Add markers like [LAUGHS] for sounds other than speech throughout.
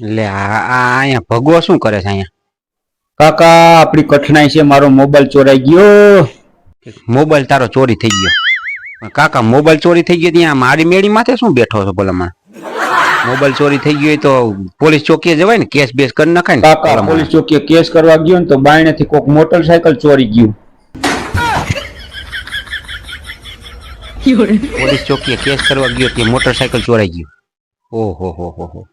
એટલે આ આ અહીંયા ભગવો શું કરે છે અહીંયા? કાકા આપણી કઠણાઈ છે મારો મોબાઈલ ચોરાઈ ગયો. મોબાઈલ તારો ચોરી થઈ ગયો. કાકા મોબાઈલ ચોરી થઈ ગયો ત્યાં મારી મેળી માથે શું બેઠો છો ભલામણ? મોબાઈલ ચોરી થઈ ગયો હોય તો પોલીસ ચોકીએ જવાય ને કેસ બેસ કરી નાખાય ને કાકા પોલીસ ચોકીએ કેસ કરવા ગયો ને તો બાયણેથી કોક મોટરસાયકલ ચોરી ગયું. [LAUGHS] પોલીસ ચોકીએ કેસ કરવા ગયો તે મોટરસાયકલ ચોરાઈ ગયું. ઓહો હો હો હો.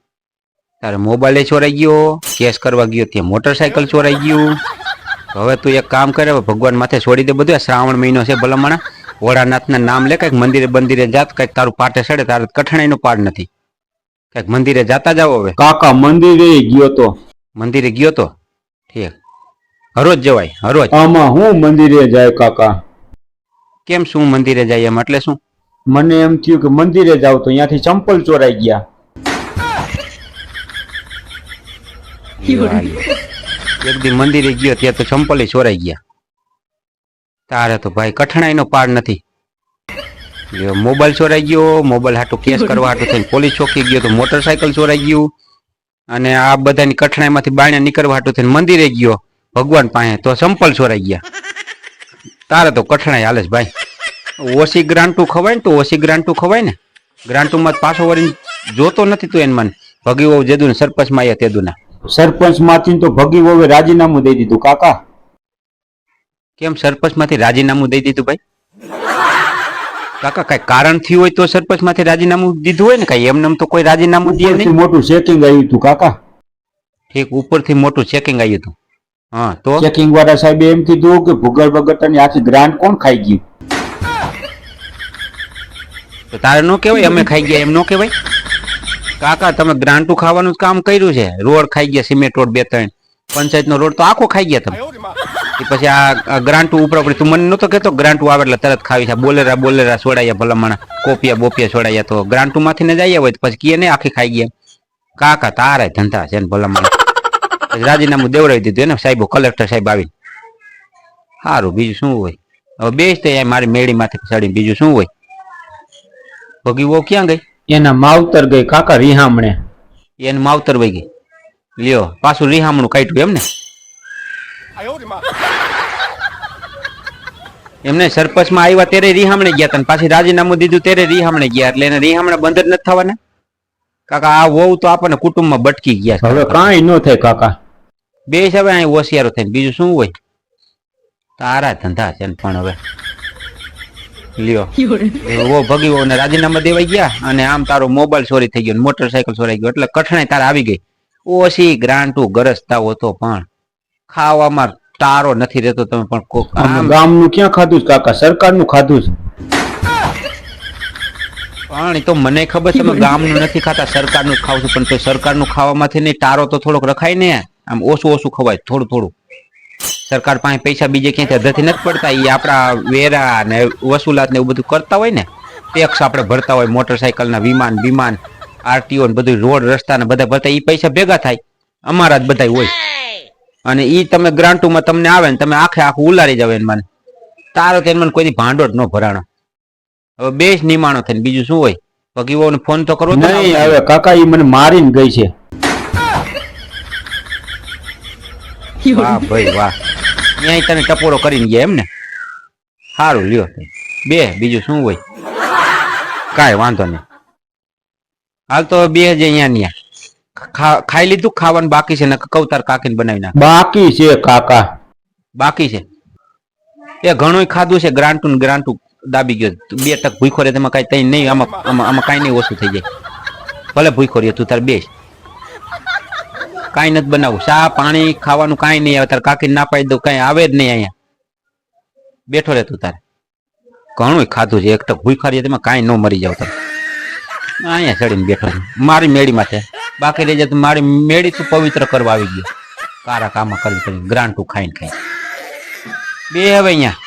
તારે મોબાઈલ ચોરાઈ ગયો કેસ કરવા ગયો ત્યાં મોટરસાયકલ ચોરાઈ ગયું. હવે તું એક કામ કરે ભગવાન માથે છોડી દે બધું. શ્રાવણ મહિનો છે ભલામણા. ભોળાનાથના નામ લે કંઈક મંદિરે બંદિરે જાત કંઈક તારું પાટે સડે તારે કઠણાઈનો પાડ નથી. કંઈક મંદિરે જાતા જાવ હવે. કાકા મંદિરે ગયો તો. મંદિરે ગયો તો? ઠીક. હરોજ જવાય હરોજ. આમાં હું મંદિરે જાય કાકા? કેમ શું મંદિરે જાય એમ? એટલે શું? મને એમ થયું કે મંદિરે જાવ તો ત્યાંથી ચંપલ ચોરાઈ ગયા. એક દી મંદિરે ગયો, ત્યાં તો ચંપલે ચોરાઈ ગયા. તારે તો ભાઈ કઠણાઈ નો પાર નથી. મોબાઈલ ચોરાઈ ગયો, મોબાઈલ હાટો કેસ કરવા હાટો થઈને પોલીસ ચોકી ગયો, તો મોટરસાયકલ ચોરાઈ ગયું. અને આ બધાની કઠણાઈમાંથી બાણ્યા નીકળવા હાટો થઈને મંદિરે ગયો, ભગવાન પાસે, તો સંપલ ચોરાઈ ગયા. તારે તો કઠણાઈ હાલે ભાઈ. ઓછી ગ્રાન્ટુ ખવાય ને તો ઓછી ગ્રાન્ટુ ખવાય ને. ગ્રાન્ટુમાં પાછો વળીને જોતો નથી તું એને મને. ને સરપંચમાં આવ્યા તેદુના. સરપંચમાંથી તો ભગી વવે રાજીનામું દઈ દીધું કાકા. કેમ સરપંચમાંથી રાજીનામું દઈ દીધું ભાઈ? કાકા કઈ કારણ થયું હોય તો સરપંચમાંથી રાજીનામું દીધું હોય ને કઈ? એમને તો કોઈ રાજીનામું દે નહીં. મોટું ચેકિંગ આવ્યું હતું કાકા. ઠીક ઉપરથી મોટું ચેકિંગ આવ્યું હતું. હા તો? ચેકિંગ વાળા સાહેબે એમ કીધું કે ભૂગલ બગટાની આખી ગ્રાન્ટ કોણ ખાઈ ગયું? તો તારે નો કહેવાય અમે ખાઈ ગયા એમ નો કહેવાય? કાકા તમે ગ્રાન્ટુ ખાવાનું જ કામ કર્યું છે? રોડ ખાઈ ગયા સિમેન્ટ રોડ બે ત્રણ. પંચાયત નો રોડ તો આખો ખાઈ ગયા તમે. પછી આ ગ્રાન્ટુ ઉપર પડી તું મને નતો કેતો ગ્રાન્ટુ આવે એટલે તરત ખાવી છે. બોલેરા બોલેરા છોડાયા ભલામણ કોપિયા બોપિયા છોડાયા તો ગ્રાન્ટુ માંથી ને જઈએ હોય પછી કીએ ને આખી ખાઈ ગયા. કાકા તારા ધંધા છે ને ભલામણા. રાજીનામું દેવડાવી દીધું એને સાહેબ કલેક્ટર સાહેબ આવીને. સારું બીજું શું હોય? હવે બેસ તો મારી મેળી માથે સડી બીજું શું હોય? ભગી વો ક્યાં ગઈ? એના માવતર ગઈ કાકા રિહામણે. એને માવતર વહી ગઈ. લ્યો પાછું રીહામણું કાઢ્યું એમ ને એમને સરપંચમાં આવ્યા ત્યારે રીહામણે ગયા તને પાછી રાજીનામું દીધું ત્યારે રીહામણે ગયા. એટલે એને રીહામણે બંધ જ નથી થવાના. કાકા આ વહુ તો આપણને કુટુંબમાં બટકી ગયા હવે કાંઈ ન થાય કાકા. બે હિસાબે અહીં હોશિયારો થઈને. બીજું શું હોય? તારા ધંધા છે પણ હવે. લ્યો. ઓ ભગી વહુ ને રાજીનામા દેવાઈ ગયા અને આમ તારો મોબાઈલ ચોરી થઈ ગયો મોટરસાયકલ ચોરાઈ ગયો. એટલે કઠણાઈ તારા આવી ગઈ. ઓછી ગ્રાન્ટુ ગરજતા હોતો પણ. ખાવામાં તારો નથી રહેતો તમે પણ કોક ગામનું ક્યાં ખાધું કાકા? સરકારનું ખાધું છે. પણ તો મને ખબર છે તમે ગામનું નથી ખાતા સરકારનું ખાવ છો પણ તો સરકારનું ખાવામાંથી નહીં તારો તો થોડોક રખાય ને. આમ ઓછું ઓછું ખવાય થોડું થોડું. સરકાર પાસે પૈસા બીજે ક્યાંથી અધરથી નથી પડતા. એ આપણા વેરા ને વસૂલાત ને એવું બધું કરતા હોય ને ટેક્સ આપણે ભરતા હોય મોટરસાયકલના વિમાન વિમાન આરટીઓ ને બધું રોડ રસ્તા ને બધા ભરતા એ પૈસા ભેગા થાય. અમારા જ બધા હોય. અને એ તમે ગ્રાન્ટુમાં તમને આવે ને તમે આખે આખું ઉલારી જાવ એને મને. તારો તેને મને કોઈ ભાંડો જ ન ભરાણો. હવે બે જ નિમાણો થઈને બીજું શું હોય? ભગીવોને ફોન તો કરવો નહીં હવે કાકા ઈ મને મારીને ગઈ છે. વાહ ભાઈ વાહ. ત્યાં તને ટપોરો કરીને ગયા એમ ને? સારું લ્યો બે બીજું શું હોય? કાંઈ વાંધો નહીં. હાલ તો બે જ અહીંયા ન્યા. ખાઈ લીધું ખાવાનું બાકી છે ને કવતાર કાકીને બનાવી નાખ. બાકી છે કાકા. બાકી છે. એ ઘણું ખાધું છે ગ્રાન્ટુ ગ્રાન્ટું ગ્રાન્ટુ દાબી ગયો. બે ટક ભૂખો રે તેમાં કઈ તઈ નહીં આમાં આમાં કઈ કાંઈ નહીં ઓછું થઈ જાય. ભલે ભૂખો રે તું તાર બેસ. કાંઈ નથી બનાવવું. ચા, પાણી, ખાવાનું કાંઈ નહીં આવે. તારે કાકી ના પાડી દઉં, કાંઈ આવે જ નહીં અહીંયા. બેઠો રહે તું તારે. ઘણું ખાધું છે. એક તો ભૂખા રહે તેમાં કાંઈ ન મરી જાવ તારે. અહીંયા ચડીને બેઠો મારી મેળી માથે. બાકી રહી જાય મારી મેળી તું પવિત્ર કરવા આવી ગયો. કારા કામા કરી કરી ગ્રાન્ટું ખાઈને ખાઈ. બે હવે અહીંયા.